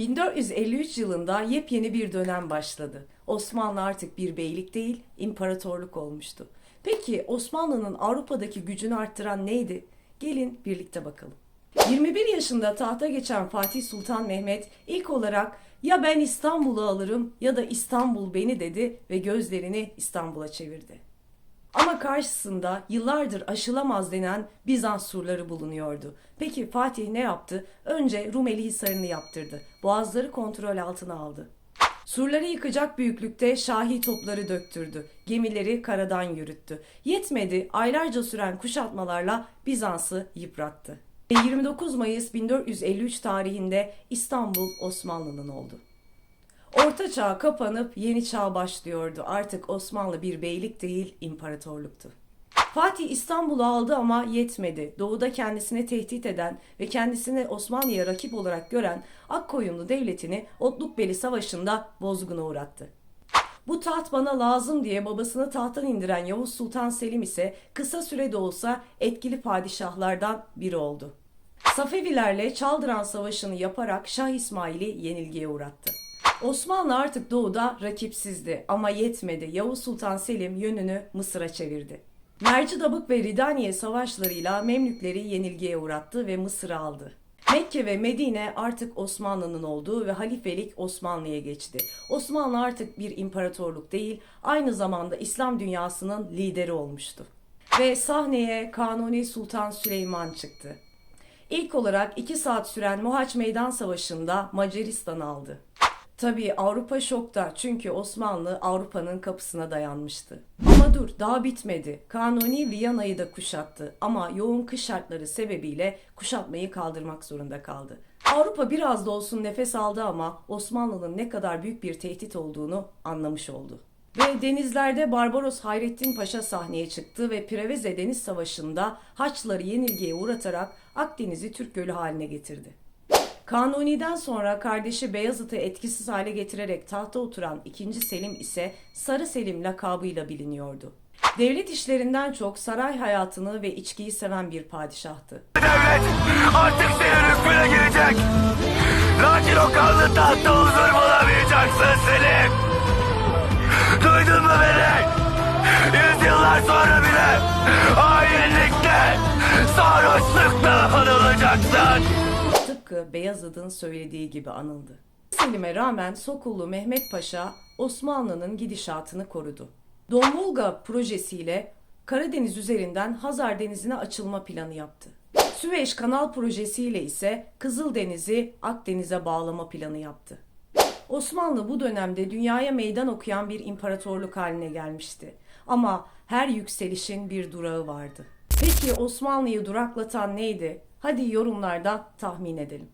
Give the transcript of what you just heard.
1453 yılında yepyeni bir dönem başladı. Osmanlı artık bir beylik değil, imparatorluk olmuştu. Peki Osmanlı'nın Avrupa'daki gücünü arttıran neydi? Gelin birlikte bakalım. 21 yaşında tahta geçen Fatih Sultan Mehmet ilk olarak ya ben İstanbul'u alırım ya da İstanbul beni dedi ve gözlerini İstanbul'a çevirdi. Ama karşısında yıllardır aşılamaz denen Bizans surları bulunuyordu. Peki Fatih ne yaptı? Önce Rumeli Hisarı'nı yaptırdı. Boğazları kontrol altına aldı. Surları yıkacak büyüklükte şahi topları döktürdü. Gemileri karadan yürüttü. Yetmedi aylarca süren kuşatmalarla Bizans'ı yıprattı. Ve 29 Mayıs 1453 tarihinde İstanbul Osmanlı'nın oldu. Orta çağ kapanıp yeni çağ başlıyordu. Artık Osmanlı bir beylik değil, imparatorluktu. Fatih İstanbul'u aldı ama yetmedi. Doğuda kendisine tehdit eden ve kendisini Osmanlı'ya rakip olarak gören Akkoyunlu devletini Otlukbeli Savaşı'nda bozguna uğrattı. Bu taht bana lazım diye babasını tahttan indiren Yavuz Sultan Selim ise kısa sürede olsa etkili padişahlardan biri oldu. Safevilerle Çaldıran Savaşı'nı yaparak Şah İsmail'i yenilgiye uğrattı. Osmanlı artık doğuda rakipsizdi ama yetmedi. Yavuz Sultan Selim yönünü Mısır'a çevirdi. Mercidabık ve Ridaniye savaşlarıyla Memlükleri yenilgiye uğrattı ve Mısır'ı aldı. Mekke ve Medine artık Osmanlı'nın olduğu ve halifelik Osmanlı'ya geçti. Osmanlı artık bir imparatorluk değil, aynı zamanda İslam dünyasının lideri olmuştu. Ve sahneye Kanuni Sultan Süleyman çıktı. İlk olarak 2 saat süren Mohaç Meydan Savaşı'nda Macaristan'ı aldı. Tabii Avrupa şokta çünkü Osmanlı Avrupa'nın kapısına dayanmıştı. Ama dur daha bitmedi. Kanuni Viyana'yı da kuşattı ama yoğun kış şartları sebebiyle kuşatmayı kaldırmak zorunda kaldı. Avrupa biraz da olsun nefes aldı ama Osmanlı'nın ne kadar büyük bir tehdit olduğunu anlamış oldu. Ve denizlerde Barbaros Hayrettin Paşa sahneye çıktı ve Preveze Deniz Savaşı'nda Haçlıları yenilgiye uğratarak Akdeniz'i Türk Gölü haline getirdi. Kanuni'den sonra kardeşi Beyazıt'ı etkisiz hale getirerek tahta oturan 2. Selim ise Sarı Selim lakabıyla biliniyordu. Devlet işlerinden çok saray hayatını ve içkiyi seven bir padişahtı. Devlet artık senin hükmüne girecek. Lakin o kanlı tahtta huzur bulamayacaksın Selim. Duydun mu beni? Yüzyıllar sonra bile Tıpkı Beyazıt'ın söylediği gibi anıldı. Selim'e rağmen Sokullu Mehmet Paşa Osmanlı'nın gidişatını korudu. Don Volga projesiyle Karadeniz üzerinden Hazar Denizi'ne açılma planı yaptı. Süveyş Kanal projesiyle ise Kızıldeniz'i Akdeniz'e bağlama planı yaptı. Osmanlı bu dönemde dünyaya meydan okuyan bir imparatorluk haline gelmişti. Ama her yükselişin bir durağı vardı. Peki Osmanlı'yı duraklatan neydi? Hadi yorumlarda tahmin edelim.